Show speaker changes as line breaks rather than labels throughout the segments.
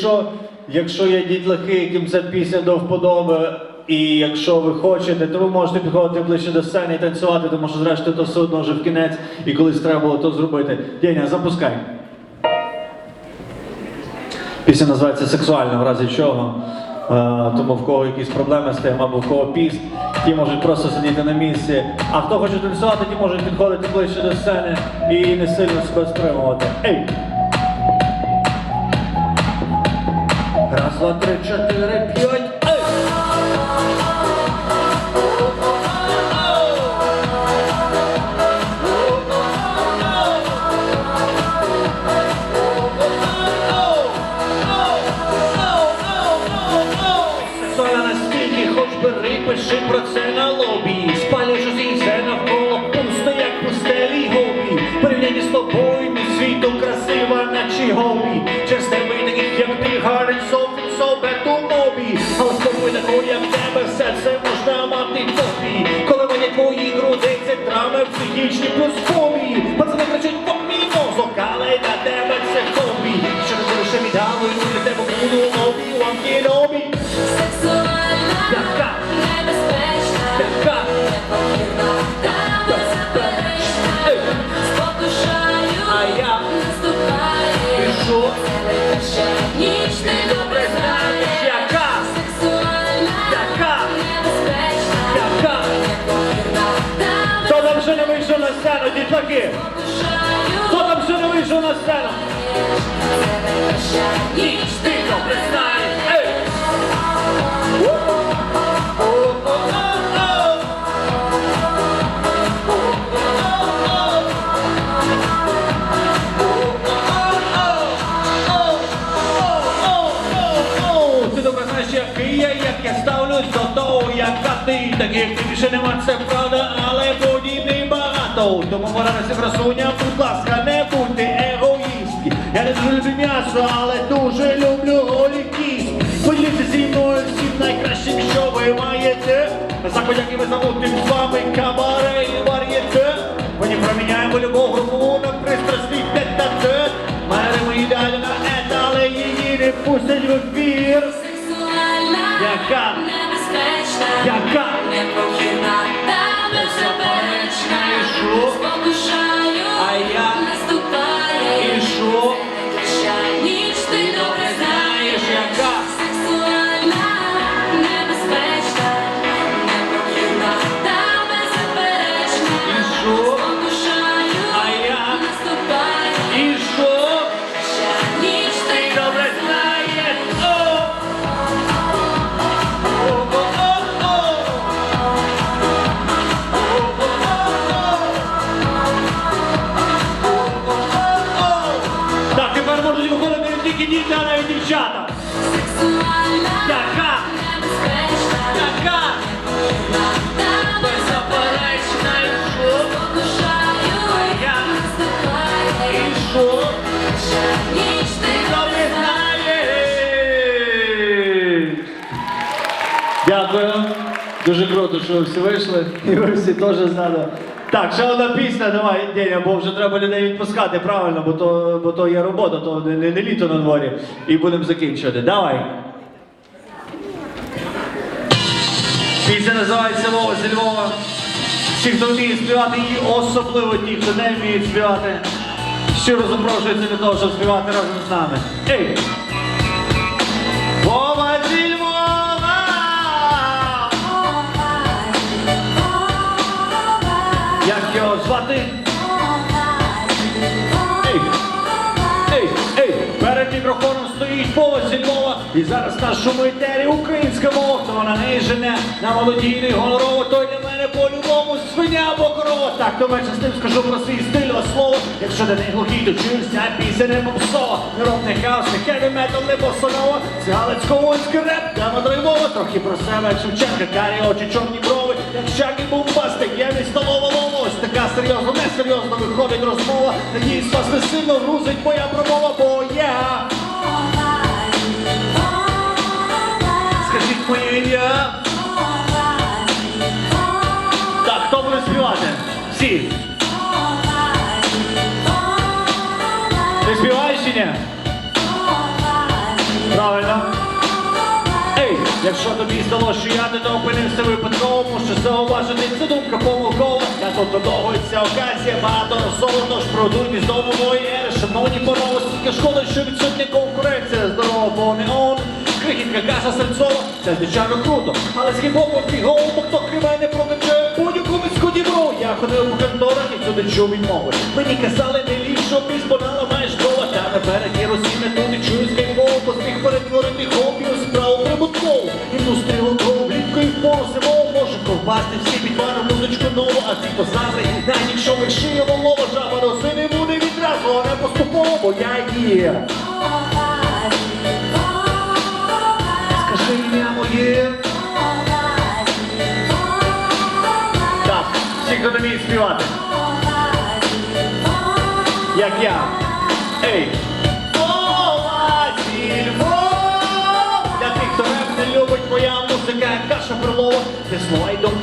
якщо, якщо є дітлахи, яким ця пісня до вподоби, і якщо ви хочете, то ви можете підходити ближче до сцени і танцювати, тому що зрештою то все вже в кінець, і колись треба було то зробити. Деня, запускай. Пісня називається Сексуальна, в разі чого. Е, тому в кого якісь проблеми з тим, або в кого піст, ті можуть просто сидіти на місці. А хто хоче танцювати, ті можуть підходити ближче до сцени і не сильно себе стримувати. Ей! Раз, два, три, чотири, п'ять. Пиши про це на лобі. Спалюєш усі все навколо пусто, як пустелі гобі. Порівнянні з психічні плюс
ти добре знаєш.
Ей! О-о-о-о! О-о-о-о-о-о-о! Ти добре знаєш, який я, як я ставлюсь до того, яка ти, таких ти більше нема, це правда, але подібний багато. Тому пора на красуня, будь ласка, не будьте егоїстські. Я не дуже люблю м'ясо, але дуже люблю голі кість. Поділіться зі мною всім найкращим, що ви маєте. На заході, як і ми забудемо з вами кабаре і вар'єте. Мені проміняємо любов групу на пристрасний тет-а-тет. Меремо ідеально на ет, але її не пустять в ефір.
Сексуальна,
Яка?
небезпечна,
Яка?
непохідна
Дякую. Дуже круто, що ви всі вийшли. І ви всі теж знали. Так, ще одна пісня, давай, Деня, бо вже треба людей відпускати, правильно, бо то, бо то є робота, то не, не, не літо на дворі. І будемо закінчувати. Давай. Пісня називається Вова зі Львова. Всі, хто вміє співати, і особливо ті, хто не вміє співати, щиро запрошується для того, щоб співати разом з нами. Ей! І зараз на нашому етері українська хто вона не жене на молодійний гонорово, той для мене по-любому свиня або корова. Так, то менше з тим скажу про свій стиль а слово. Якщо ти не глухий, то чуєш ця пісня не попсова. Не хаос, не хеві метал, не босанова. Це галицько-воїнський реп, Дама драйвова, трохи про себе, як Шевченка, карі очі, чорні брови, як Чакі бомбастик, я не столова лова. Ось така серйозно, несерйозно виходить розмова. Надіюсь, вас сильно грузить моя промова, бо я. Всі. Ти співаєш чи? Правильно. Ей, якщо тобі здалося, що я не опинився випадково, що зауважити, це думка помилкова. Я тут додовго оказія багато розсоло, тож продуйте знову ери. Шановні скільки шкода, що відсутня конкуренція. Здорово, бо не он. Крихітка каша серцова, це звичайно круто. Але з хіп-хопом фігово, бо хто криве не міську ходив по конторах і всюди чув відмови. Мені казали, не лізь, що піс банала маєш дрова. Та напереді росіни туди чую з кайфово, поспіх перетворити хобі у справу прибуткову. Індустрію луков, влітку і поросимо, може ковбасти всі підвару музичку нову, а хто заздрить, навіть якщо шиє волова, жаба роси не буде відразу, а не поступово, я є. Співати, як я. Ей! Для тих, хто не любить, моя музика, каша перлова, ти слова й думки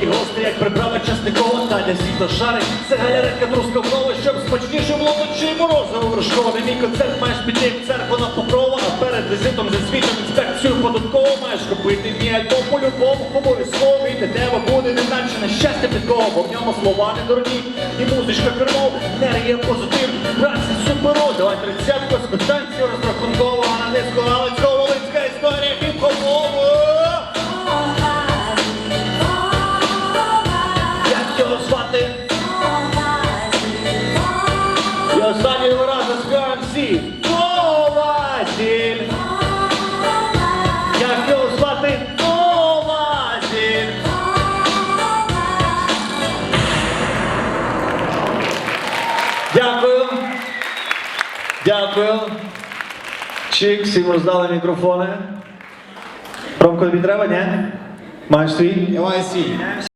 приправа частникова, та для хто шарить, це галеретка трускавкова, щоб смачніше було ночі морозиво вершкове. Мій концерт маєш піти в церкву на покрова, а перед візитом засвідчив інспекцію податково маєш купити мій альбом по-любому, обов'язково, і для тебе буде не наче на щастя підкова, бо в ньому слова не дурні, і музичка кермов, енергія позитив, праці суперо, давай тридцятку, спитанцію розрахунково, а на диску Останній раз заспіваємо всі. Вова-зіль. Як його звати? Вова-зіль. Дякую. Дякую. Чик, всім роздали мікрофони. Ромко, тобі треба, ні? Маєш свій?
Я маю свій.